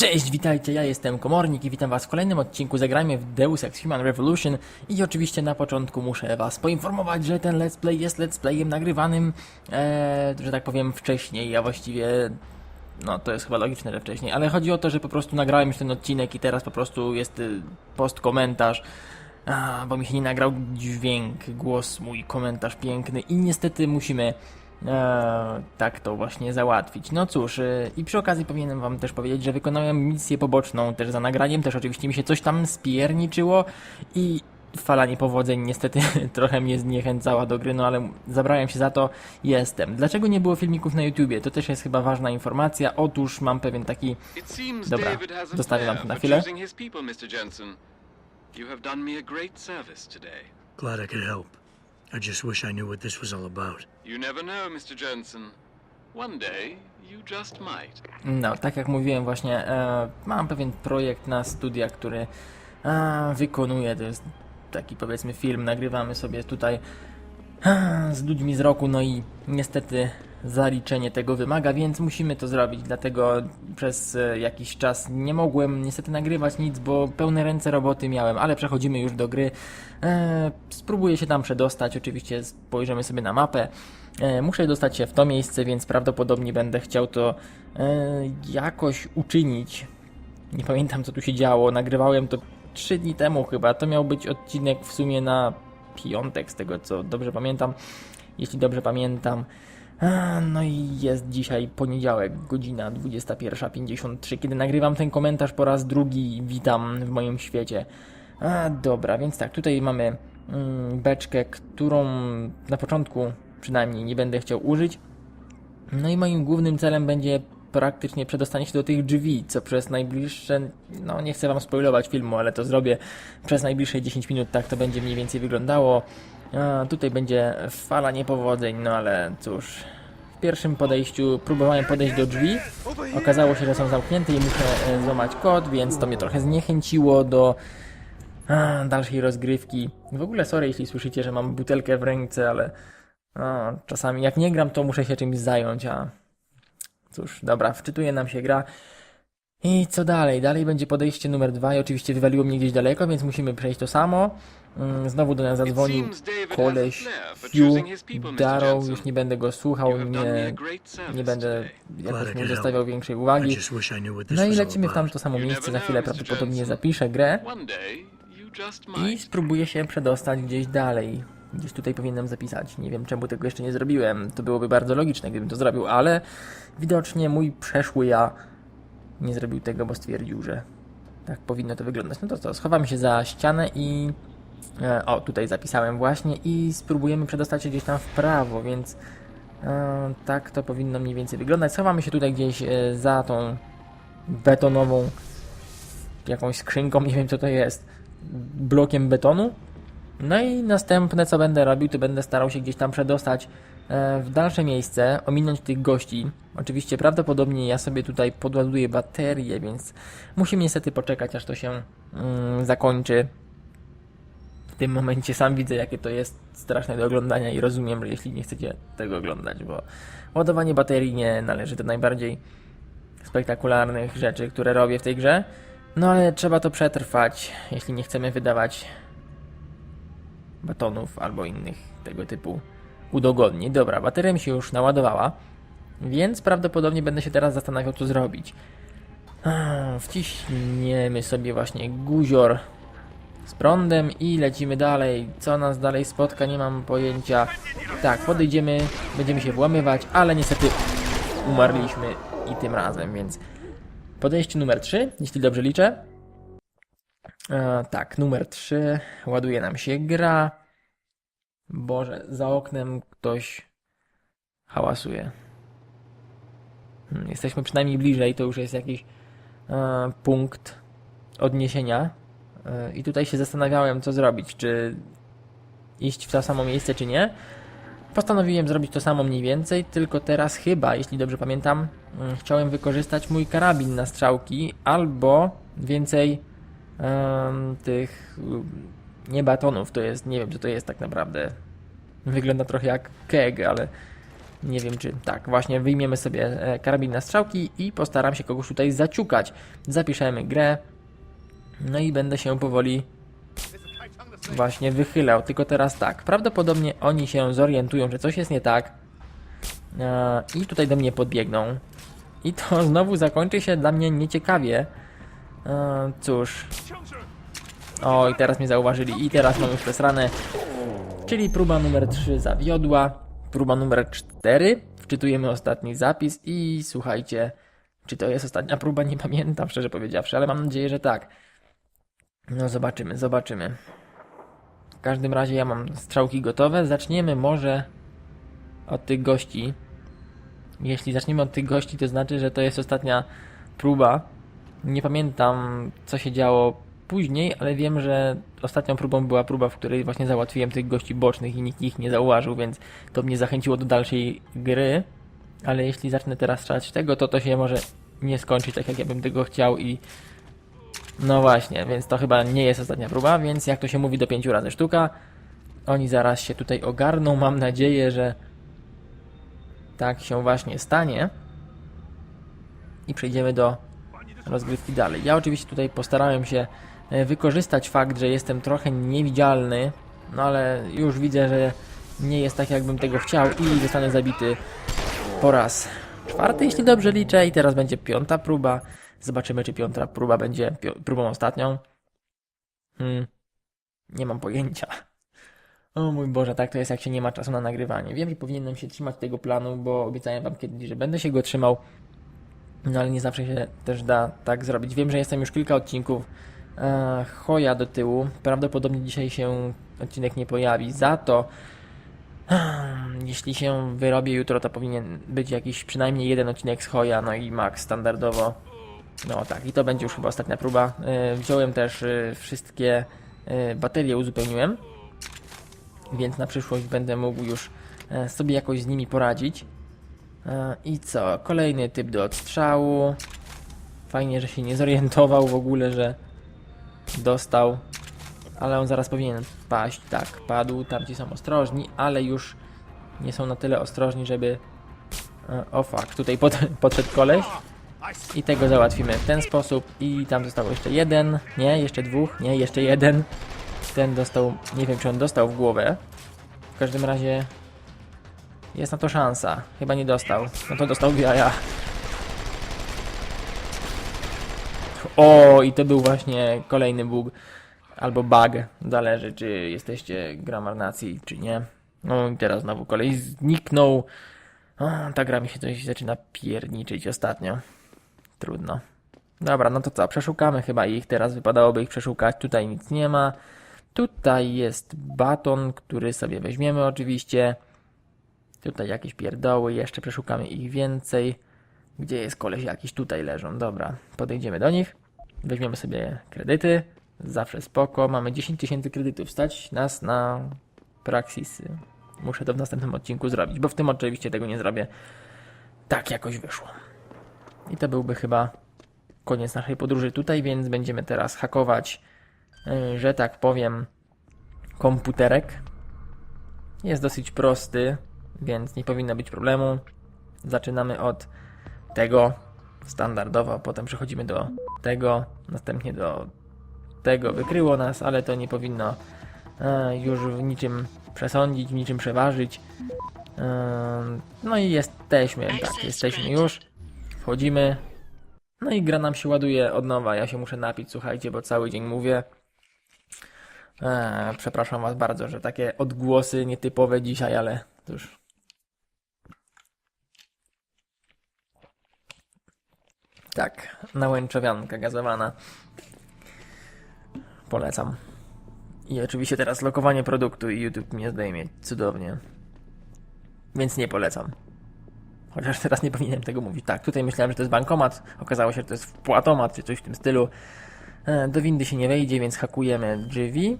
Cześć, witajcie, ja jestem Komornik i witam was w kolejnym odcinku Zagrajmy w Deus Ex Human Revolution. I oczywiście na początku muszę was poinformować, że ten let's play jest let's playem nagrywanym, e, że tak powiem wcześniej, a właściwie no to jest chyba logiczne, że wcześniej, ale chodzi o to, że po prostu nagrałem już ten odcinek i teraz po prostu jest y, post komentarz, a, bo mi się nie nagrał dźwięk, głos mój, komentarz piękny i niestety musimy e, tak to właśnie załatwić. No cóż, e, i przy okazji powinienem wam też powiedzieć, że wykonałem misję poboczną też za nagraniem, też oczywiście mi się coś tam spierniczyło i fala niepowodzeń niestety trochę mnie zniechęcała do gry, no ale zabrałem się za to, jestem. Dlaczego nie było filmików na YouTubie? To też jest chyba ważna informacja. Otóż mam pewien taki Dobra, zostawię wam to na chwilę. Glad I could help. I just wish I knew what this was all about. You never know, Mr. Jensen. One day, you just might. No, tak jak mówiłem właśnie, e, mam pewien projekt na studia, który e, wykonuję. To jest taki powiedzmy film, nagrywamy sobie tutaj e, z ludźmi z roku, no i niestety zaliczenie tego wymaga, więc musimy to zrobić. Dlatego przez e, jakiś czas nie mogłem niestety nagrywać nic, bo pełne ręce roboty miałem, ale przechodzimy już do gry. E, spróbuję się tam przedostać, oczywiście spojrzymy sobie na mapę. E, muszę dostać się w to miejsce, więc prawdopodobnie będę chciał to jakoś uczynić. Nie pamiętam co tu się działo, nagrywałem to 3 dni temu chyba. To miał być odcinek w sumie na piątek, z tego co dobrze pamiętam. Jeśli dobrze pamiętam. No i jest dzisiaj poniedziałek, godzina 21.53, kiedy nagrywam ten komentarz po raz drugi. Witam w moim świecie. A, dobra, więc tak, tutaj mamy mm, beczkę, którą na początku przynajmniej nie będę chciał użyć. No i moim głównym celem będzie praktycznie przedostanie się do tych drzwi, co przez najbliższe, no nie chcę wam spoilować filmu, ale to zrobię przez najbliższe 10 minut, tak to będzie mniej więcej wyglądało. A, tutaj będzie fala niepowodzeń, no ale cóż. W pierwszym podejściu próbowałem podejść do drzwi, okazało się, że są zamknięte i muszę e, złamać kod, więc to mnie trochę zniechęciło do a, dalszej rozgrywki. W ogóle sorry, jeśli słyszycie, że mam butelkę w ręce, ale a, czasami jak nie gram, to muszę się czymś zająć, a cóż, dobra, wczytuje nam się gra. I co dalej? Dalej będzie podejście numer dwa i oczywiście wywaliło mnie gdzieś daleko, więc musimy przejść to samo. Mm, Znowu do nas zadzwonił koleś Hugh. Darrow, już nie będę go słuchał, nie, nie będę jakoś mu could większej uwagi. No i lecimy w tamto samo miejsce, za chwilę prawdopodobnie zapiszę grę i spróbuję się przedostać gdzieś dalej. Gdzieś tutaj powinienem zapisać. Nie wiem czemu tego jeszcze nie zrobiłem. To byłoby bardzo logiczne, gdybym to zrobił, ale widocznie mój przeszły ja nie zrobił tego, bo stwierdził, że tak powinno to wyglądać. No to co, schowamy się za ścianę i... E, o, tutaj zapisałem właśnie i spróbujemy przedostać się gdzieś tam w prawo, więc e, tak to powinno mniej więcej wyglądać. Schowamy się tutaj gdzieś e, za tą betonową jakąś skrzynką, nie wiem co to jest, blokiem betonu. No i następne co będę robił, to będę starał się gdzieś tam przedostać w dalsze miejsce, ominąć tych gości. Oczywiście prawdopodobnie ja sobie tutaj podładuję baterię, więc musimy niestety poczekać aż to się mm, zakończy. W tym momencie sam widzę jakie to jest straszne do oglądania i rozumiem, że jeśli nie chcecie tego oglądać, bo ładowanie baterii nie należy do najbardziej spektakularnych rzeczy, które robię w tej grze. No ale trzeba to przetrwać, jeśli nie chcemy wydawać batonów albo innych tego typu udogodnień. Dobra, bateria mi się już naładowała, więc prawdopodobnie będę się teraz zastanawiał, co zrobić. Wciśniemy sobie właśnie guzior z prądem i lecimy dalej. Co nas dalej spotka, nie mam pojęcia. Tak, podejdziemy, będziemy się włamywać, ale niestety umarliśmy i tym razem, więc podejście numer 3, jeśli dobrze liczę. E, tak, numer 3. Ładuje nam się gra. Boże, za oknem ktoś hałasuje. Hmm, Jesteśmy przynajmniej bliżej, to już jest jakiś e, punkt odniesienia. E, I tutaj się zastanawiałem, co zrobić. Czy iść w to samo miejsce, czy nie. Postanowiłem zrobić to samo mniej więcej, tylko teraz chyba, jeśli dobrze pamiętam, mm, chciałem wykorzystać mój karabin na strzałki albo więcej em, tych nie batonów, to jest, nie wiem co to jest tak naprawdę. Wygląda trochę jak keg, ale Nie wiem czy tak, właśnie wyjmiemy sobie e, karabin na strzałki i postaram się kogoś tutaj zaciukać. Zapiszemy grę. No i będę się powoli właśnie wychylał. Tylko teraz tak, prawdopodobnie oni się zorientują, że coś jest nie tak. E, I tutaj do mnie podbiegną. I to znowu zakończy się dla mnie nieciekawie. E, cóż. O, i teraz mnie zauważyli. I teraz mam już przesrane. Czyli próba numer 3 zawiodła. Próba numer 4. Wczytujemy ostatni zapis i słuchajcie, czy to jest ostatnia próba? Nie pamiętam, szczerze powiedziawszy, ale mam nadzieję, że tak. No zobaczymy, zobaczymy. W każdym razie ja mam strzałki gotowe. Zaczniemy może od tych gości. Jeśli zaczniemy od tych gości, to znaczy, że to jest ostatnia próba. Nie pamiętam, co się działo później, ale wiem, że ostatnią próbą była próba, w której właśnie załatwiłem tych gości bocznych i nikt ich nie zauważył, więc to mnie zachęciło do dalszej gry. Ale jeśli zacznę teraz strzelać tego, to to się może nie skończyć tak, jak ja bym tego chciał i no właśnie, więc to chyba nie jest ostatnia próba, więc jak to się mówi do pięciu razy sztuka, oni zaraz się tutaj ogarną. Mam nadzieję, że tak się właśnie stanie. I przejdziemy do rozgrywki dalej. Ja oczywiście tutaj postarałem się wykorzystać fakt, że jestem trochę niewidzialny, no ale już widzę, że nie jest tak, jakbym tego chciał i zostanę zabity po raz czwarty, jeśli dobrze liczę. I teraz będzie piąta próba. Zobaczymy, czy piąta próba będzie próbą ostatnią. Hmm. Nie mam pojęcia. O mój Boże, tak to jest, jak się nie ma czasu na nagrywanie. Wiem, że powinienem się trzymać tego planu, bo obiecałem Wam kiedyś, że będę się go trzymał. No ale nie zawsze się też da tak zrobić. Wiem, że jestem już kilka odcinków e, choja do tyłu. Prawdopodobnie dzisiaj się odcinek nie pojawi. Za to Hmm, Jeśli się wyrobię jutro, to powinien być jakiś przynajmniej jeden odcinek z Hoja, no i max standardowo. No tak, i to będzie już chyba ostatnia próba. Yy, Wziąłem też yy, wszystkie yy, baterie, uzupełniłem, więc na przyszłość będę mógł już yy, sobie jakoś z nimi poradzić. Yy, I co? Kolejny typ do odstrzału. Fajnie, że się nie zorientował w ogóle, że dostał ale on zaraz powinien paść. Tak, padł, tamci są ostrożni, ale już nie są na tyle ostrożni, żeby... E, O fuck, tutaj pod, podszedł koleś i tego załatwimy w ten sposób i tam został jeszcze jeden, nie, jeszcze dwóch, nie, jeszcze jeden. Ten dostał, nie wiem czy on dostał w głowę. W każdym razie jest na to szansa. Chyba nie dostał. No to dostał jaja. O, i to był właśnie kolejny bóg albo bug, zależy czy jesteście gramar nacji, czy nie. No i teraz znowu kolej zniknął. O, ta gra mi się coś zaczyna pierniczyć ostatnio. Trudno. Dobra, no to co, przeszukamy chyba ich, teraz wypadałoby ich przeszukać, tutaj nic nie ma. Tutaj jest baton, który sobie weźmiemy oczywiście. Tutaj jakieś pierdoły, jeszcze przeszukamy ich więcej. Gdzie jest koleś jakiś? Tutaj leżą, dobra. Podejdziemy do nich, weźmiemy sobie kredyty. Zawsze spoko. Mamy 10 tysięcy kredytów. Stać nas na praksisy. Muszę to w następnym odcinku zrobić, bo w tym oczywiście tego nie zrobię. Tak jakoś wyszło. I to byłby chyba koniec naszej podróży tutaj, więc będziemy teraz hakować, yy, że tak powiem, komputerek. Jest dosyć prosty, więc nie powinno być problemu. Zaczynamy od tego standardowo, potem przechodzimy do tego, następnie do tego wykryło nas, ale to nie powinno e, już w niczym przesądzić, w niczym przeważyć. E, no i jesteśmy, tak, jesteśmy już. Wchodzimy. No i gra nam się ładuje od nowa. Ja się muszę napić, słuchajcie, bo cały dzień mówię. E, przepraszam Was bardzo, że takie odgłosy nietypowe dzisiaj, ale cóż. Tak, nałęczowianka gazowana. Polecam. I oczywiście teraz lokowanie produktu i YouTube mnie zdejmie cudownie. Więc nie polecam. Chociaż teraz nie powinienem tego mówić. Tak, tutaj myślałem, że to jest bankomat. Okazało się, że to jest wpłatomat, czy coś w tym stylu. E, Do windy się nie wejdzie, więc hakujemy drzwi.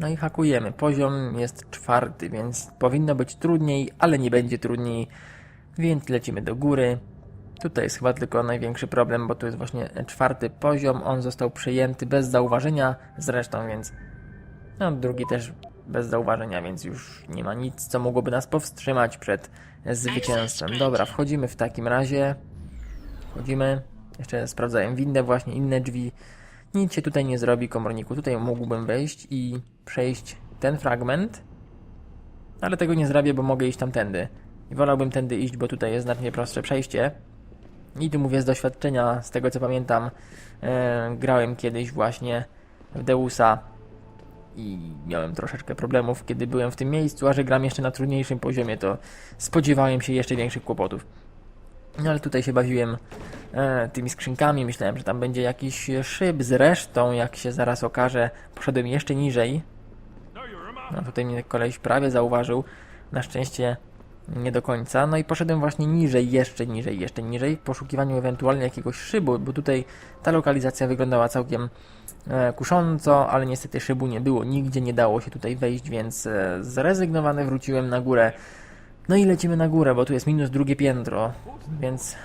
No i hakujemy. Poziom jest czwarty, więc powinno być trudniej, ale nie będzie trudniej. Więc lecimy do góry. Tutaj jest chyba tylko największy problem, bo tu jest właśnie czwarty poziom. On został przejęty bez zauważenia zresztą, więc no, drugi też bez zauważenia, więc już nie ma nic, co mogłoby nas powstrzymać przed zwycięstwem. Dobra, wchodzimy w takim razie. Wchodzimy. Jeszcze sprawdzałem windę, właśnie inne drzwi. Nic się tutaj nie zrobi, komorniku. Tutaj mógłbym wejść i przejść ten fragment, ale tego nie zrobię, bo mogę iść tamtędy. I wolałbym tędy iść, bo tutaj jest znacznie prostsze przejście. I tu mówię z doświadczenia, z tego co pamiętam, e, grałem kiedyś właśnie w Deusa i miałem troszeczkę problemów, kiedy byłem w tym miejscu, a że gram jeszcze na trudniejszym poziomie, to spodziewałem się jeszcze większych kłopotów. No ale tutaj się bawiłem e, tymi skrzynkami, myślałem, że tam będzie jakiś szyb, zresztą jak się zaraz okaże, poszedłem jeszcze niżej. No tutaj mnie koleś prawie zauważył, na szczęście nie do końca. No i poszedłem właśnie niżej, jeszcze niżej, jeszcze niżej, w poszukiwaniu ewentualnie jakiegoś szybu, bo tutaj ta lokalizacja wyglądała całkiem e, kusząco, ale niestety szybu nie było, nigdzie nie dało się tutaj wejść, więc e, zrezygnowany wróciłem na górę. No i lecimy na górę, bo tu jest minus drugie piętro, więc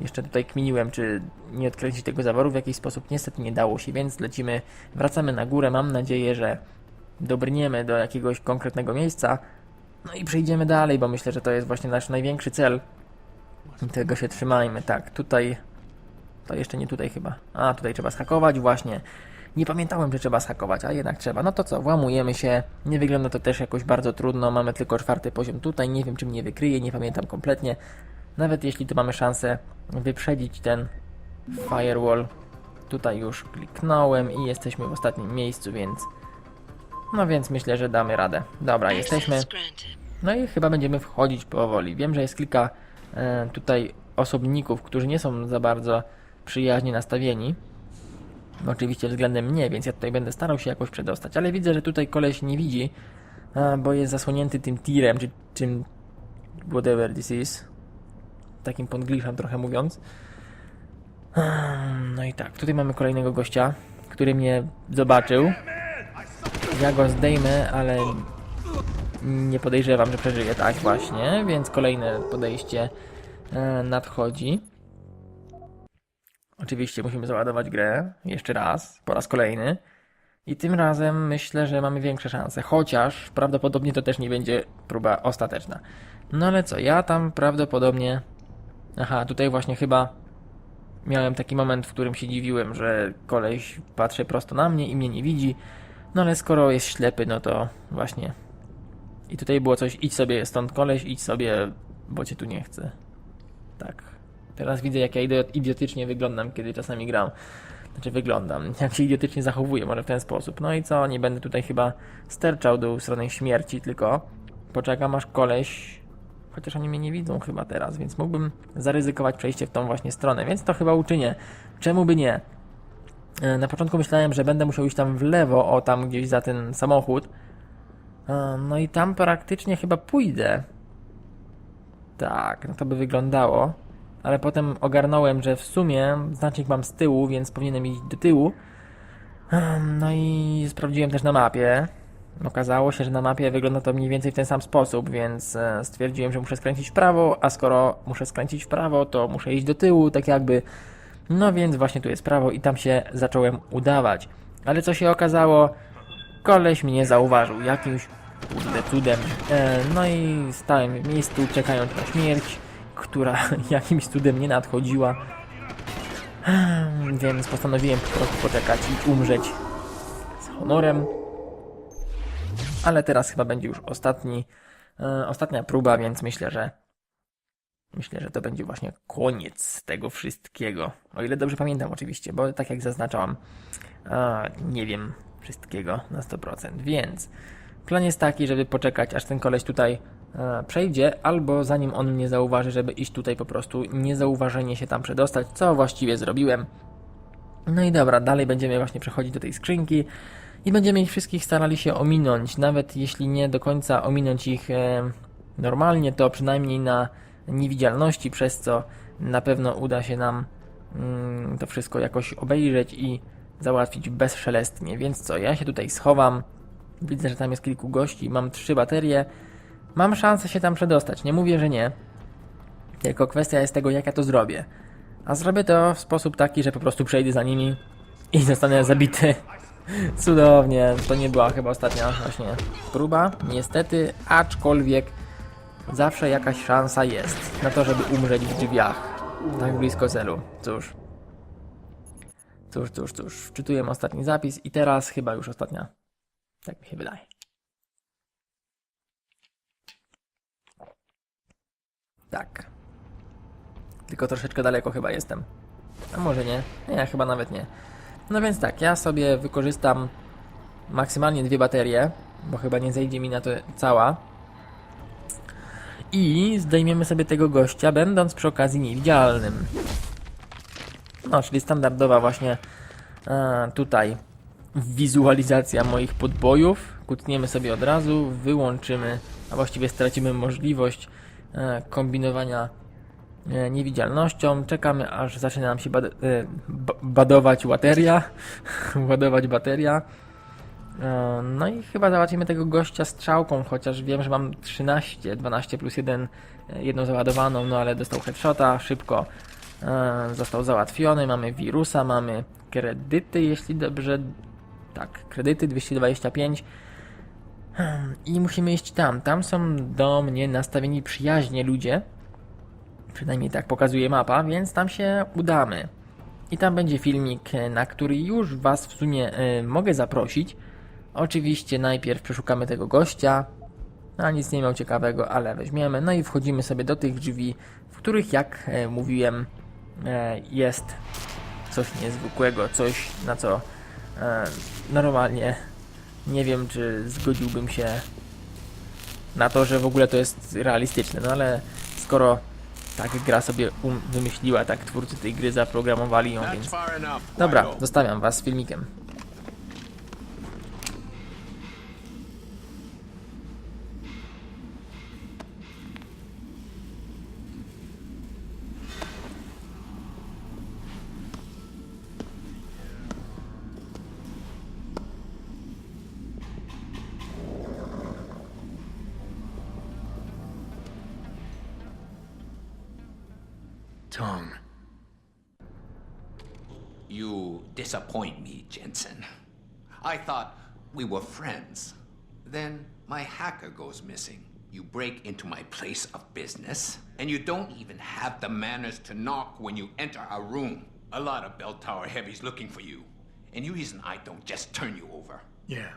jeszcze tutaj kminiłem, czy nie odkręcić tego zaworu w jakiś sposób. Niestety nie dało się, więc lecimy, wracamy na górę. Mam nadzieję, że dobrniemy do jakiegoś konkretnego miejsca. No i przejdziemy dalej, bo myślę, że to jest właśnie nasz największy cel. I tego się trzymajmy. Tak, tutaj. To jeszcze nie tutaj chyba. A, tutaj trzeba schakować, właśnie. Nie pamiętałem, że trzeba schakować, a jednak trzeba. No to co, włamujemy się. Nie wygląda to też jakoś bardzo trudno. Mamy tylko czwarty poziom tutaj. Nie wiem, czy mnie wykryje, nie pamiętam kompletnie. Nawet jeśli tu mamy szansę wyprzedzić ten firewall. Tutaj już kliknąłem i jesteśmy w ostatnim miejscu, więc. No więc myślę, że damy radę. Dobra, jesteśmy. No i chyba będziemy wchodzić powoli. Wiem, że jest kilka e, tutaj osobników, którzy nie są za bardzo przyjaźnie nastawieni. Oczywiście względem mnie, więc ja tutaj będę starał się jakoś przedostać. Ale widzę, że tutaj koleś nie widzi, e, bo jest zasłonięty tym tirem, czy czym whatever this is. Takim podgliszem trochę mówiąc. Ehm, No i tak, tutaj mamy kolejnego gościa, który mnie zobaczył. Ja go zdejmę, ale nie podejrzewam, że przeżyje. Tak właśnie, więc kolejne podejście e, nadchodzi. Oczywiście musimy załadować grę jeszcze raz, po raz kolejny. I tym razem myślę, że mamy większe szanse, chociaż prawdopodobnie to też nie będzie próba ostateczna. No ale co, ja tam prawdopodobnie... Aha, tutaj właśnie chyba miałem taki moment, w którym się dziwiłem, że koleś patrzy prosto na mnie i mnie nie widzi. No ale skoro jest ślepy, no to właśnie. I tutaj było coś, idź sobie stąd koleś, idź sobie, bo cię tu nie chcę. Tak. Teraz widzę, jak ja idiot- idiotycznie wyglądam, kiedy czasami gram. Znaczy wyglądam, jak się idiotycznie zachowuję, może w ten sposób. No i co, nie będę tutaj chyba sterczał do strony śmierci, tylko poczekam aż koleś... Chociaż oni mnie nie widzą chyba teraz, więc mógłbym zaryzykować przejście w tą właśnie stronę, więc to chyba uczynię. Czemu by nie? E, Na początku myślałem, że będę musiał iść tam w lewo, o tam gdzieś za ten samochód. E, No i tam praktycznie chyba pójdę. Tak, no to by wyglądało. Ale potem ogarnąłem, że w sumie znacznik mam z tyłu, więc powinienem iść do tyłu. Em, No i sprawdziłem też na mapie. Okazało się, że na mapie wygląda to mniej więcej w ten sam sposób, więc e, stwierdziłem, że muszę skręcić w prawo, a skoro muszę skręcić w prawo, to muszę iść do tyłu, tak jakby. No więc właśnie tu jest prawo i tam się zacząłem udawać. Ale co się okazało? Koleś mnie zauważył jakimś kurde cudem. E, no i stałem w miejscu, czekając na śmierć, która jakimś cudem nie nadchodziła. Ehm, Więc postanowiłem po prostu poczekać i umrzeć z honorem. Ale teraz chyba będzie już ostatni, e, ostatnia próba, więc myślę, że myślę, że to będzie właśnie koniec tego wszystkiego. O ile dobrze pamiętam oczywiście, bo tak jak zaznaczałam, nie wiem wszystkiego na 100%, więc plan jest taki, żeby poczekać aż ten koleś tutaj przejdzie, albo zanim on mnie zauważy, żeby iść tutaj po prostu niezauważenie się tam przedostać, co właściwie zrobiłem. No i dobra, dalej będziemy właśnie przechodzić do tej skrzynki i będziemy ich wszystkich starali się ominąć, nawet jeśli nie do końca ominąć ich e, normalnie, to przynajmniej na niewidzialności, przez co na pewno uda się nam mm, to wszystko jakoś obejrzeć i załatwić bezszelestnie. Więc co, ja się tutaj schowam, widzę, że tam jest kilku gości, mam trzy baterie, mam szansę się tam przedostać, nie mówię, że nie, tylko kwestia jest tego, jak ja to zrobię. A zrobię to w sposób taki, że po prostu przejdę za nimi i zostanę zabity. Cudownie, to nie była chyba ostatnia właśnie próba, niestety, aczkolwiek zawsze jakaś szansa jest na to, żeby umrzeć w drzwiach, tak blisko celu. Cóż. Cóż, cóż, cóż, wczytuję ostatni zapis i teraz chyba już ostatnia. Tak mi się wydaje. Tak. Tylko troszeczkę daleko chyba jestem. A może nie? Nie, chyba nawet nie. No więc tak, ja sobie wykorzystam maksymalnie dwie baterie, bo chyba nie zejdzie mi na to cała. I zdejmiemy sobie tego gościa, będąc przy okazji niewidzialnym. No, czyli standardowa właśnie e, tutaj wizualizacja moich podbojów. Kutniemy sobie od razu, wyłączymy, a właściwie stracimy możliwość e, kombinowania e, niewidzialnością. Czekamy aż zacznie nam się bad e, ba- badować bateria. ładować bateria. E, No i chyba załatwimy tego gościa strzałką, chociaż wiem, że mam 13, 12 plus 1, e, jedną załadowaną, no ale dostał headshota, szybko e, został załatwiony. Mamy wirusa, mamy kredyty, jeśli dobrze. Tak, kredyty 225. Hmm, I musimy iść tam. Tam są do mnie nastawieni przyjaźnie ludzie. Przynajmniej tak pokazuje mapa, więc tam się udamy. I tam będzie filmik, na który już Was w sumie mogę zaprosić. Oczywiście najpierw przeszukamy tego gościa. A nic nie miał ciekawego, ale weźmiemy. No i wchodzimy sobie do tych drzwi, w których, jak e, mówiłem, e, jest coś niezwykłego, coś na co e, normalnie nie wiem, czy zgodziłbym się na to, że w ogóle to jest realistyczne. No ale skoro tak gra sobie um wymyśliła, tak twórcy tej gry zaprogramowali ją, więc. Dobra, zostawiam was z filmikiem. Tong. You disappoint me, Jensen. I thought we were friends. Then my hacker goes missing. You break into my place of business, and you don't even have the manners to knock when you enter a room. A lot of bell tower heavies looking for you. And you reason I don't just turn you over. Yeah.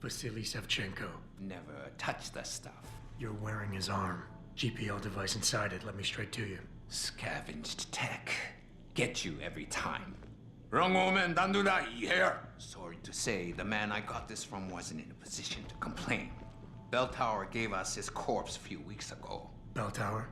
Vasily Sevchenko. Never touch the stuff. You're wearing his arm. GPL device inside it. Let me straight to you. Scavenged tech. Get you every time. Wrong woman, don't do that, you hear? Sorry to say, the man I got this from wasn't in a position to complain. Bell Tower gave us his corpse a few weeks ago. Bell Tower?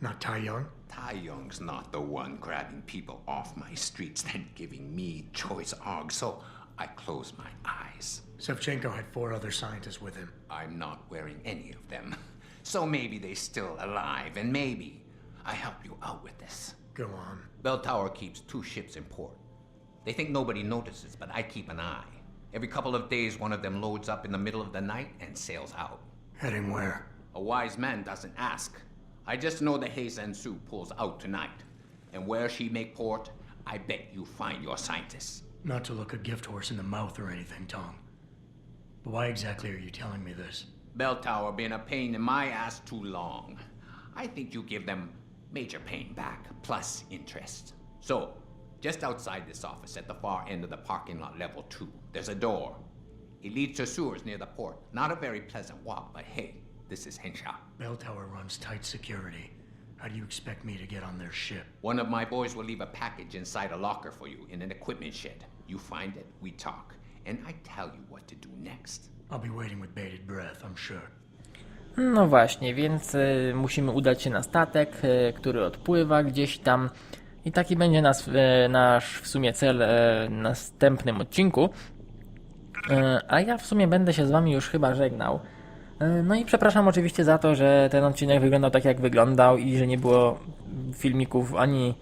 Not Tai Young? Tai Young's not the one grabbing people off my streets then giving me choice arg, so I close my eyes. Sevchenko had four other scientists with him. I'm not wearing any of them. So maybe they're still alive, and maybe I help you out with this. Go on. Bell Tower keeps two ships in port. They think nobody notices, but I keep an eye. Every couple of days, one of them loads up in the middle of the night and sails out. Heading where? A wise man doesn't ask. I just know the Heisan Su pulls out tonight. And where she make port, I bet you find your scientists. Not to look a gift horse in the mouth or anything, Tong. But why exactly are you telling me this? Bell Tower been a pain in my ass too long. I think you give them major pain back, plus interest. So, just outside this office at the far end of the parking lot, level two, there's a door. It leads to sewers near the port. Not a very pleasant walk, but hey, this is Henshaw. Bell Tower runs tight security. How do you expect me to get on their ship? One of my boys will leave a package inside a locker for you in an equipment shed. You find it, we talk, and I tell you what to do next. I'll be waiting with bated breath, I'm sure. No właśnie, więc y, musimy udać się na statek, y, który odpływa gdzieś tam. I taki będzie nas, y, nasz w sumie cel w następnym odcinku. A ja w sumie będę się z wami już chyba żegnał. No i przepraszam oczywiście za to, że ten odcinek wyglądał tak jak wyglądał i że nie było filmików ani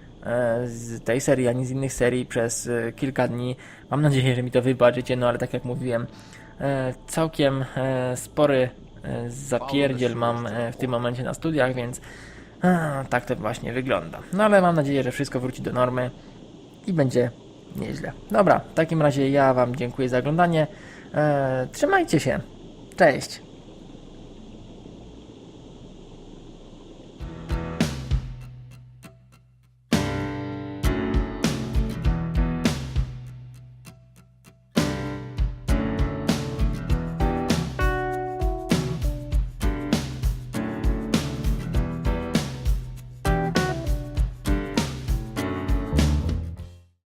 z tej serii, ani z innych serii przez kilka dni. Mam nadzieję, że mi to wybaczycie, no ale tak jak mówiłem, całkiem spory zapierdziel mam e, w tym momencie na studiach, więc a, tak to właśnie wygląda. No ale mam nadzieję, że wszystko wróci do normy i będzie Nieźle. Dobra, w takim razie ja Wam dziękuję za oglądanie. E, trzymajcie się. Cześć.